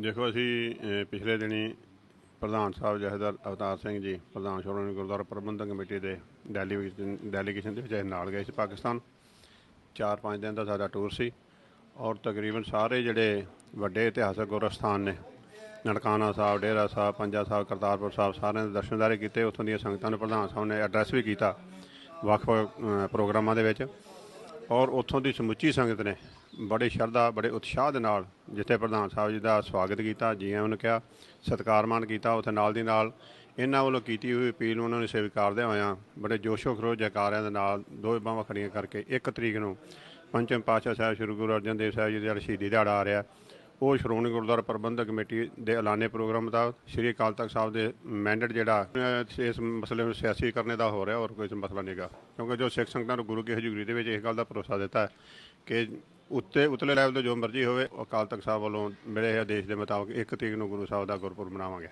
ਦੇਖੋ ਅਸੀਂ ਪਿਛਲੇ ਦਿਨੀ ਪ੍ਰਧਾਨ ਸਾਹਿਬ ਜਥੇਦਾਰ ਅਵਤਾਰ ਸਿੰਘ ਜੀ, ਪ੍ਰਧਾਨ ਸ਼੍ਰੋਮਣੀ ਗੁਰਦੁਆਰਾ ਪ੍ਰਬੰਧਕ ਕਮੇਟੀ ਦੇ ਡੈਲੀਗੇਸ਼ਨ ਡੈਲੀਗੇਸ਼ਨ ਦੇ ਵਿੱਚ ਅਸੀਂ ਨਾਲ ਗਏ ਸੀ ਪਾਕਿਸਤਾਨ। 4-5 ਦਿਨ ਦਾ ਸਾਡਾ ਟੂਰ ਸੀ ਔਰ ਤਕਰੀਬਨ ਸਾਰੇ ਜਿਹੜੇ ਵੱਡੇ ਇਤਿਹਾਸਕ ਗੁਰਸਥਾਨ ਨੇ, ਨਨਕਾਣਾ ਸਾਹਿਬ, ਡੇਰਾ ਸਾਹਿਬ, ਪੰਜਾ ਸਾਹਿਬ, ਕਰਤਾਰਪੁਰ ਸਾਹਿਬ, ਸਾਰਿਆਂ ਦੇ ਦਰਸ਼ਨਦਾਰੇ ਕੀਤੇ। ਉੱਥੋਂ ਦੀਆਂ ਸੰਗਤਾਂ ਨੂੰ ਪ੍ਰਧਾਨ ਸਾਹਿਬ ਨੇ ਐਡਰੈਸ ਵੀ ਕੀਤਾ ਵੱਖ-ਵੱਖ ਪ੍ਰੋਗਰਾਮਾਂ ਦੇ ਵਿੱਚ। ਔਰ ਉੱਥੋਂ ਦੀ ਸਮੁੱਚੀ ਸੰਗਤ ਨੇ ਬੜੇ ਸ਼ਰਧਾ, ਬੜੇ ਉਤਸ਼ਾਹ ਦੇ ਨਾਲ ਜਿੱਥੇ ਪ੍ਰਧਾਨ ਸਾਹਿਬ ਜੀ ਦਾ ਸਵਾਗਤ ਕੀਤਾ ਜੀ ਆਇਆਂ ਨੂੰ ਕਿਹਾ ਸਤਿਕਾਰਮਾਨ ਕੀਤਾ, ਉੱਥੇ ਨਾਲ ਦੀ ਨਾਲ ਇਹਨਾਂ ਵੱਲੋਂ ਕੀਤੀ ਹੋਈ ਅਪੀਲ ਨੂੰ ਉਹਨਾਂ ਨੂੰ ਸਵੀਕਾਰਦਿਆਂ ਹੋਇਆਂ ਬੜੇ ਜੋਸ਼ੋ ਖਰੋਸ਼ ਜੈਕਾਰਿਆਂ ਦੇ ਨਾਲ ਦੋ ਬਾਹਾਂ ਖੜੀਆਂ ਕਰਕੇ ਇੱਕ ਤਰੀਕ ਨੂੰ ਪੰਚਮ ਪਾਤਸ਼ਾਹ ਸਾਹਿਬ, ਸ੍ਰੀ ਗੁਰੂ ਅਰਜਨ ਦੇਵ ਸਾਹਿਬ ਜੀ ਦਾ ਸ਼ਹੀਦੀ ਦਿਹਾੜਾ ਆ ਰਿਹਾ। ਉਹ ਸ਼੍ਰੋਮਣੀ ਗੁਰਦੁਆਰਾ ਪ੍ਰਬੰਧਕ ਕਮੇਟੀ ਦੇ ਐਲਾਨੇ ਪ੍ਰੋਗਰਾਮ ਦਾ ਸ੍ਰੀ ਅਕਾਲ ਤਖਤ ਸਾਹਿਬ ਦੇ ਮੈਂਡੇਟ ਜਿਹੜਾ ਇਸ ਮਸਲੇ ਨੂੰ ਸਿਆਸੀ ਕਰਨੇ ਦਾ ਹੋ ਰਿਹਾ, ਹੋਰ ਕੋਈ ਮਸਲਾ ਨਹੀਂਗਾ ਕਿਉਂਕਿ ਜੋ ਸਿੱਖ ਸੰਗਤਾਂ ਨੂੰ ਗੁਰੂ ਕੀ ਹਜ਼ੂਰੀ ਦੇ ਵਿੱਚ ਇਸ ਗੱਲ ਦਾ ਭਰੋਸਾ ਦਿੱਤਾ ਹੈ ਕਿ ਉੱਤੇ, ਉਤਲੇ ਲੈਵਲ ਤੇ ਜੋ ਮਰਜ਼ੀ ਹੋਵੇ ਅਕਾਲ ਤਖਤ ਸਾਹਿਬ ਵੱਲੋਂ ਮਿਲੇ ਆਦੇਸ਼ ਦੇ ਮੁਤਾਬਕ ਇੱਕ ਤਰੀਕ ਨੂੰ ਗੁਰੂ ਸਾਹਿਬ ਦਾ ਗੁਰਪੁਰਬ ਮਨਾਵਾਂਗੇ।